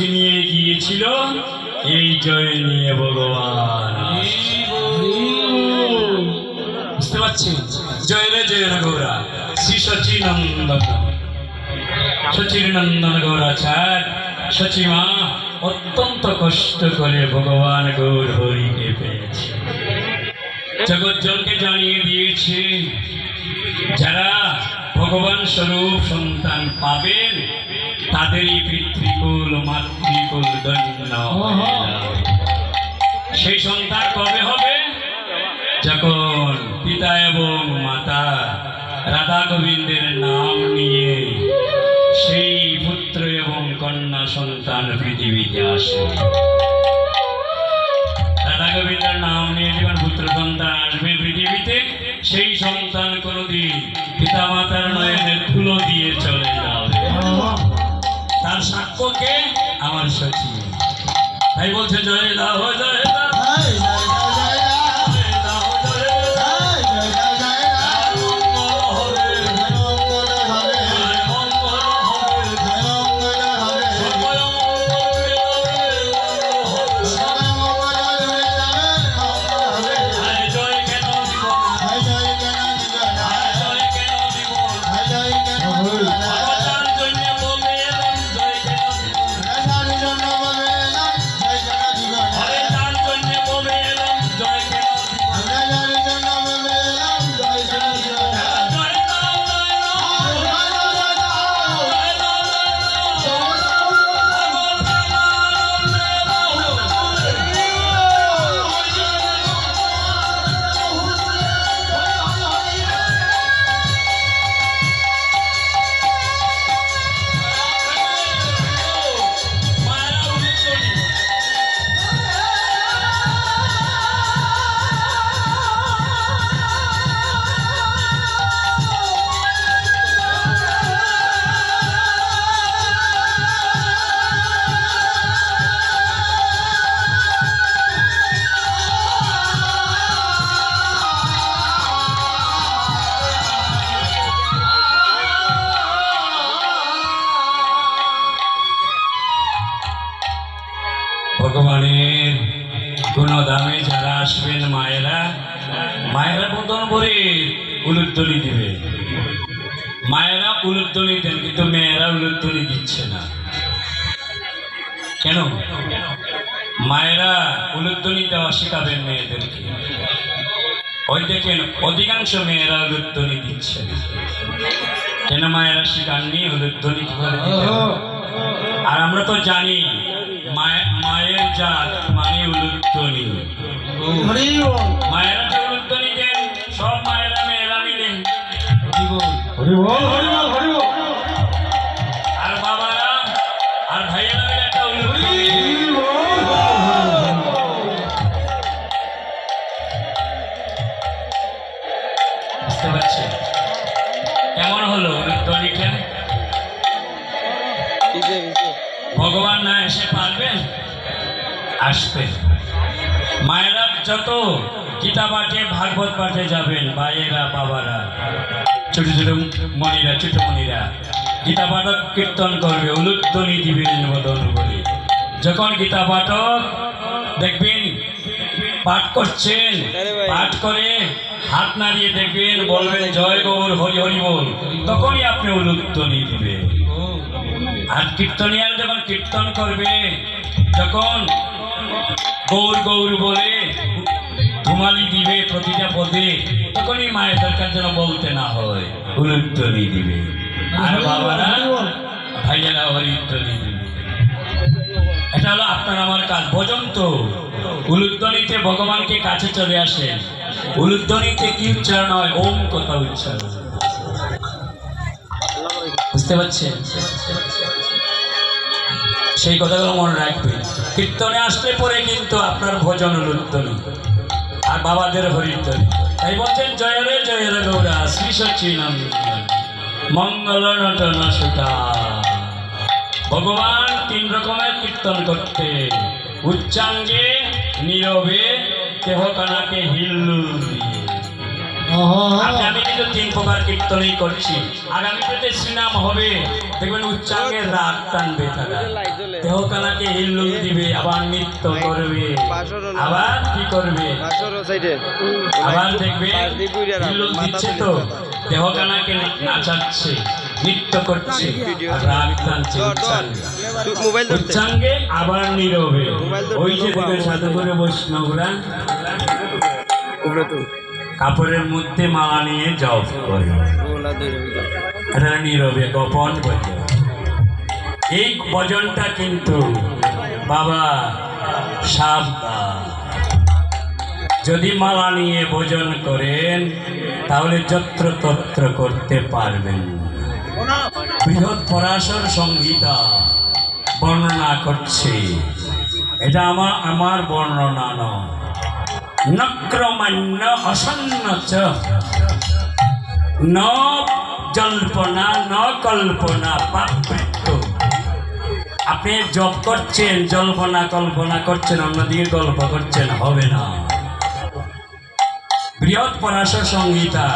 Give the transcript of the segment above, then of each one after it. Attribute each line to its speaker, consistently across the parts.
Speaker 1: জয় ছিনিয়ে গিয়েছিল, এই জয় নিয়ে ভগবান বুঝতে পারছি জয় রে জয় রে গৌরা। শ্রী সচিনন্দন। সচিনন্দন গৌরাচার সচিমা, অত্যন্ত কষ্ট করে ভগবান গৌর হরিকে পেয়েছে। জগৎজনকে জানিয়ে দিয়েছে, যারা ভগবান স্বরূপ সন্তান পাবেন তাদেরই পিতৃকুল মাতৃকুল দৈন্য। সেই সন্তান কবে হবে? যখন পিতা এবং মাতা রাধা গোবিন্দের নাম নিয়ে সেই পুত্র এবং কন্যা সন্তান পৃথিবীতে আসে। রাধা গোবিন্দের নাম নিয়ে যখন পুত্র সন্তান আসবে পৃথিবীতে সেই সন্তান কোনোদিন পিতা মাতার নয়নের ধুলো দিয়ে চলে যাবে। সাক্ষ্যকে আমার সচিব তাই বলছে জয় লাভ জয় লাভ। উলুদ্দলি দিবে। মায়েরা উলুদ্দলি দেন কিন্তু মেয়েরা উলুদ্দলি দিচ্ছে না। কেন? মায়েরা উলুদ্দলি দেওয়া শেখাবেন মেয়েদেরকে। ওই দেখেন অধিকাংশ মেয়েরা উলুদ্দলি দিচ্ছে না। কেন মায়েরা শিখাননি কীভাবে আর আমরা তো জানি মায়ের জাত মানে উলুত্তনি মায়েরা যে উলুত্তনি দেন সব মায়েরা আর বাবারা আর ভাইয়েরা একটা বুঝতে পারছি। কেমন হলো উলুত্তনিটা ভগবান না এসে পারবেন আসবে। মায়েরা যত গীতা পাঠে ভাগবত পাঠে যাবেন ভাইয়েরা বাবারা। ছোট ছোট মণিরা ছোট মণিরা গীতা পাঠক কীর্তন করবে উলুদ্ধনি দিবেন বদন করে। যখন গীতা পাঠক দেখবেন পাঠ করছেন পাঠ করে হাত নাড়িয়ে দেখবেন বলবেন জয় গৌর হরি হরি বল। তখনই আপনি উলুদ্ধনি দিবেন আর কীর্তনিয়ার যখন কীর্তন করবে যখন গৌর গৌর বলে ধুমালি দিবে প্রতিটা পদে তখনই মায়ের দরকার যেন বলতে না হয়। উলুত্তনি দিবে। আর বাবারা ভাইয়েরা হরিত্তনি দিবে। এটা হলো আপনার আমার কাজ। ভজন তো। উলুধ্বনিতে ভগবানকে কাছে চলে আসেন উলুধ্বনিতে কি উচ্চারণ হয়? ওম কথা উচ্চারণ। বুঝতে পারছেন? সেই কথাগুলো মনে রাখবেন। কীর্তনে আসলে পরে কিন্তু আপনার ভজন উলুধ্বনি। আর বাবাদের হরিধ্বনি তাই বলছেন, জয় রে জয় রে গৌরা, শ্রী সচিনাম মঙ্গল নটন সুতা। ভগবান তিন রকমের কীর্তন করতে। উচ্চাঙ্গে, নীরবে দেহকানাকে হিল্লুল আপনি আমি কিন্তু তিন প্রকার কীর্তনই করছি। আগামীতে শ্রীনাম হবে দেখবেন উচ্চাঙ্গের রাগ টানবে তারা দেহকানাকে হিল্লুল দিবে আবার নৃত্য করবে। আবার কি করবে? আবার দেখবে হিল্লুল দিচ্ছে তো। দেহকানাকে নাচাচ্ছে নৃত্য করছে রাগ টানছে উচ্চাঙ্গে
Speaker 2: মোবাইল ধরতে।
Speaker 1: উচ্চাঙ্গে আবার নীরবে। ওই যে দেখবে সাধুগুরু বৈষ্ণবরা।
Speaker 2: উপরে তো
Speaker 1: কাপড়ের মধ্যে মালা নিয়ে জপ করে এটা নীরবে গোপন ভজন এই ভজনটা কিন্তু বাবা সাবধান। যদি মালা নিয়ে ভোজন করেন, তাহলে যত্র তত্র করতে পারবেন বৃহৎ পরাশর সংহিতা বর্ণনা করছে। এটা আমার আমার বর্ণনা নয়। নক্রমান্য অসন্ন চ ন জল্পনা ন কল্পনা পাপৃত্য আপনি জব করছেন জল্পনা কল্পনা করছেন অন্যদিকে গল্প করছেন হবে না। বৃহৎ পরাশর সংহিতা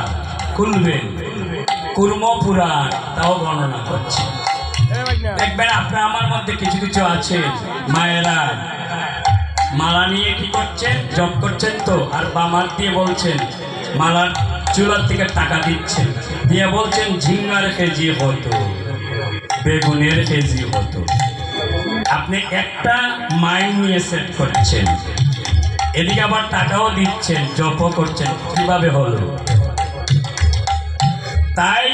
Speaker 1: খুলবেন কুর্ম পুরাণ তাও বর্ণনা করছে। দেখবেন আপনার আমার মধ্যে কিছু কিছু আছে মায়েরা মালা নিয়ে কি করছেন? জব করছেন তো? আর বামার দিয়ে বলছেন, মালার চুলার থেকে টাকা দিচ্ছেন। দিয়ে বলছেন, ঝিঙ্গার কেজি হতো, বেগুনের কেজি হতো। আপনি একটা মাইন্ড নিয়ে সেট করছেন। এদিকে আবার টাকাও দিচ্ছেন, জপও করছেন। কীভাবে হলো? তাই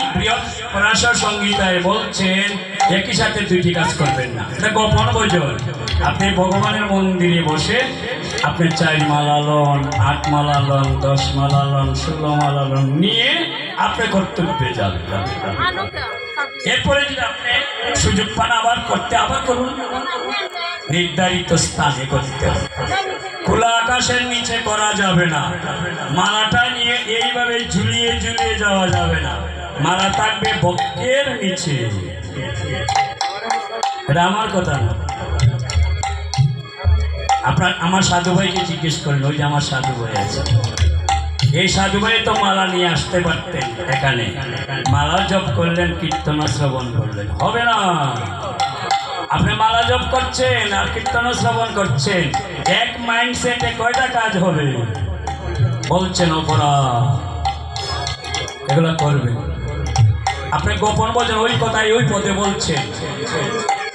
Speaker 1: পরাশর সংহিতায় বলছেন, একই সাথে দুইটি কাজ করবেন না। এটা গোপন ভোজন আপনি ভগবানের মন্দিরে বসে আপনি চার মালা লন আট মালা লন দশ মালা লন ষোলো মালা লন নিয়ে আপনি কর্তব্যে যাবেন এরপরে যদি আপনি সুযোগ পান আবার করতে আবার করুন। নির্ধারিত স্থানে করতে হবে। খোলা আকাশের নিচে করা যাবে না। মালাটা নিয়ে এইভাবে ঝুলিয়ে ঝুলিয়ে যাওয়া যাবে না। মালা থাকবে বক্ষের নিচে। এটা আমার কথা না। আপনার, আমার সাধু ভাইকে জিজ্ঞেস করেন ওই যে আমার সাধু ভাই আছে। এই সাধু ভাই তো মালা নিয়ে আসতে পারতেন এখানে। মালা জপ করলেন, কীর্তন শ্রবণ করলেন। হবে না। আপনি মালা জপ করছেন আর কীর্তন শ্রবণ করছেন, এক মাইন্ডসেটে কয়টা কাজ হবে? বলছেন, অপরাধ। এগুলো করবে আপনি গোপন বলছেন ওই কথাই ওই পদে বলছেন।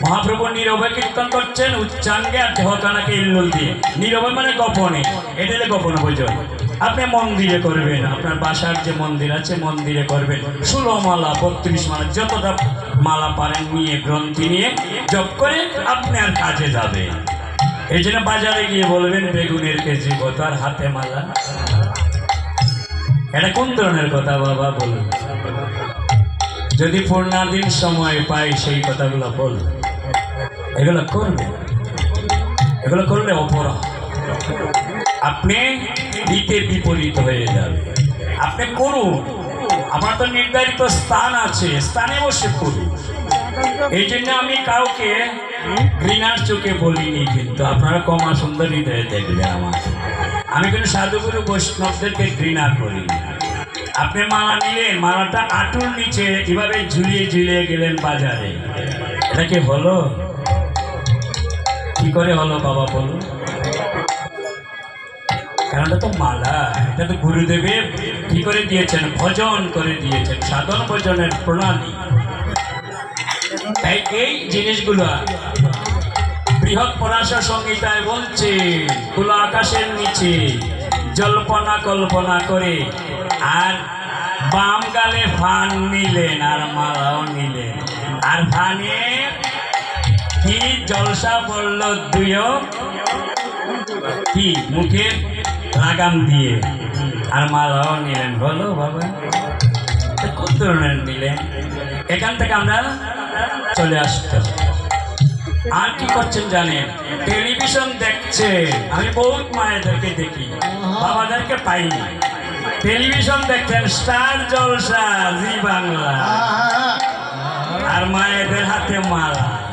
Speaker 1: মহাপ্রভু নীরবে কীর্তন করছেন, উচ্চাঙ্গে আর দেহকানাকে ইল্লুল দিয়ে। নীরবে মানে গোপনে, এটা গোপন ভোজন। আপনি মন্দিরে করবেন, আপনার বাসার যে মন্দির আছে, মন্দিরে করবেন। ষোলো মালা, বত্রিশ মালা, যতটা মালা পারেন নিয়ে, গ্রন্থি নিয়ে জপ করে আপনি আর কাজে যাবেন। এই জন্য বাজারে গিয়ে বলবেন, বেগুনের কেজি কত আর হাতে মালা? এটা কোন ধরনের কথা বাবা, বলুন। যদি পূর্ণাদিন সময় পাই, সেই কথাগুলো বল এগুলো করবে। এগুলো করলে অপরাধ। আপনি দিতে বিপরীত হয়ে যাবে আপনি করুন। আমার তো নির্ধারিত স্থান আছে, স্থানে বসে করুন। এই জন্য আমি কাউকে ঘৃণার চোখে বলিনি, কিন্তু আপনারা কমা সুন্দর হৃদয়ে দেখবে আমার। আমি কিন্তু সাধুগুরু বৈষ্ণবদেরকে ঘৃণা করি আপনি মালা নিলেন মালাটা আটুর নিচে এভাবে ঝুলিয়ে ঝুলিয়ে গেলেন বাজারে। এটা কি হলো? কি করে হলো বাবা বলুন? কারণ তো মালা, এটা তো গুরুদেবের কি করে দিয়েছেন? ভজন করে দিয়েছেন, সাধন ভজনের প্রণালী। তাই এই জিনিসগুলো বৃহৎ পরাশর সংহিতায় বলছে, খোলা আকাশের নিচে জল্পনা কল্পনা করে, আর বাম গালে ফান নিলেন, আর মালাও নিলেন। আর ফানে কি জলসা পড়ল দুইও কি মুখে লাগাম দিয়ে? আর মালাও নিলেন, বলো বাবা। কোন ধরনের নিলেন এখান থেকে আমরা চলে আসতে আর কি করছেন জানেন? টেলিভিশন দেখছে। আমি বহুত মায়েদেরকে দেখি। বাবাদেরকে পাইনি। টেলিভিশন দেখছেন, স্টার জলসা, জি বাংলা। আর মায়েদের হাতে মালা।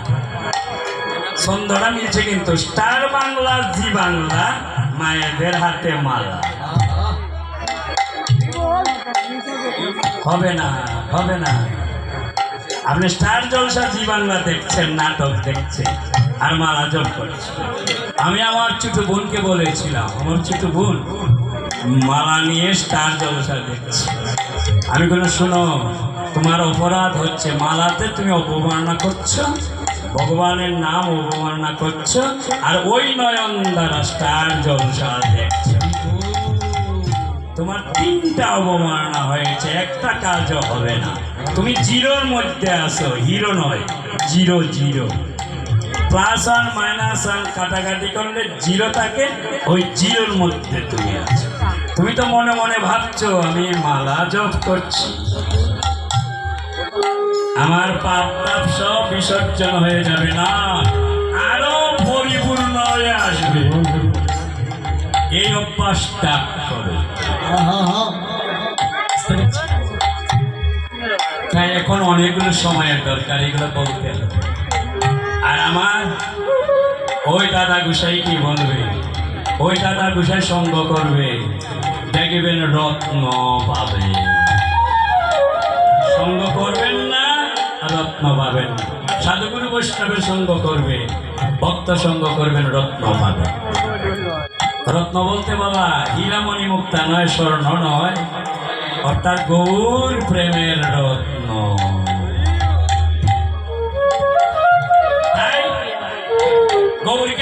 Speaker 1: ছন্দটা মিলছে কিন্তু স্টার বাংলা, জি বাংলা, মায়েদের হাতে মালা। হবে না হবে না। আপনি স্টার জলসা, জি বাংলা দেখছেন, নাটক দেখছেন, আর মালা জপ করছেন। আমি আমার ছোট বোনকে বলেছিলাম, আমার ছোট বোন, মালা নিয়ে স্টার জলসা দেখছে। আমি কোনো শোনো, তোমার অপরাধ হচ্ছে, মালাতে তুমি অপমাননা করছ ভগবানের নাম অবমাননা করছ, আর ওই নয়ন দ্বারা স্টার জলসা দেখছ। তোমার তিনটা অবমাননা হয়েছে, একটা কাজও হবে না। তুমি জিরোর মধ্যে আসো হিরো নয়, zero zero. Plus one minus one কাটাকাটি করলে জিরো থাকে, ওই জিরোর মধ্যে তুমি আছো। তুমি তো মনে মনে ভাবছ, আমি মালা জপ করছি। আমার পাপ তাপ সব বিসর্জন হয়ে যাবে না। আরও পরিপূর্ণ হয়ে আসবে। এই অভ্যাসটা করো। তাই এখন অনেকগুলো সময়ের দরকার, এগুলো বলতে হবে। আর আমার ওই দাদা গুসাই কি বলবে? ওই দাদা গুসাই সঙ্গ করবে। দেখবেন রত্ন পাবে। সঙ্গ করবেন রত্ন পাবেন সাধুগুরু বৈষ্ণবের সঙ্গ করবে, ভক্ত সঙ্গ করবেন, রত্ন পাবেন। রত্ন বলতে বাবা, হীরামণি মুক্তা নয়, স্বর্ণ নয়, অর্থাৎ গৌর প্রেমের রত্ন। গৌরীকে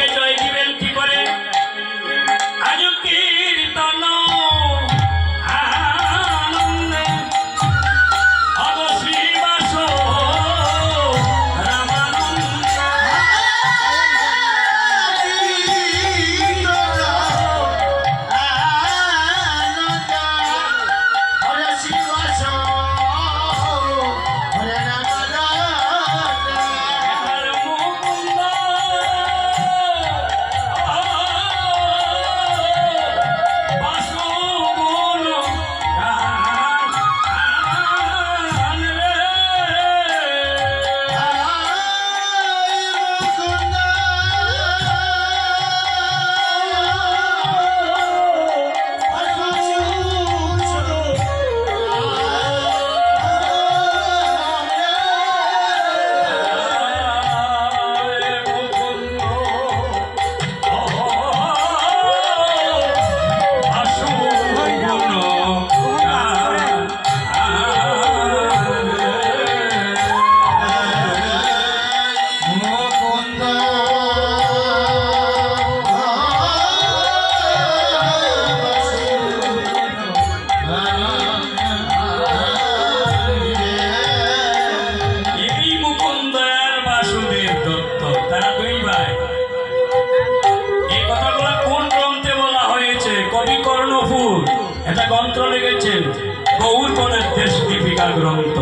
Speaker 1: দেশ গ্রন্থ।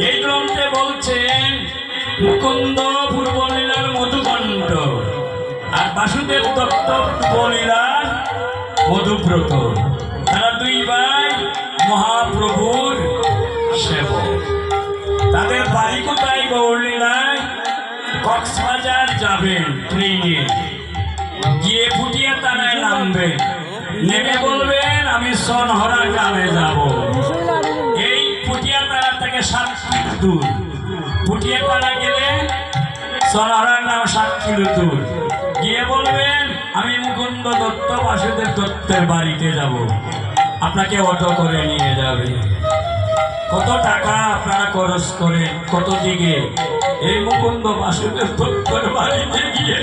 Speaker 1: এই গ্রন্থে বলছেন, মুকুন্দ পূর্বলীলার মধুকণ্ঠ আর বাসুদেব দত্ত পূর্বলীলার মধুব্রত। তারা দুই ভাই মহাপ্রভুর সেবক। তাদের বাড়ি কোথায় গৌরলীলায়? কক্সবাজার যাবেন ট্রেনে। গিয়ে ফুটিয়ে তারায় নামবেন। নেমে বলবেন, আমি সনহরা গ্রামে যাব। আমি মুকুন্দ দত্ত বাসুদেব দত্তের বাড়িতে যাব। আপনাকে অটো করে নিয়ে যাবে। কত টাকা আপনারা খরচ করেন, কত দিকে? এই মুকুন্দ বাসুদেব দত্তর বাড়িতে গিয়ে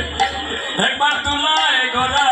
Speaker 1: একবার তুলায় গড়া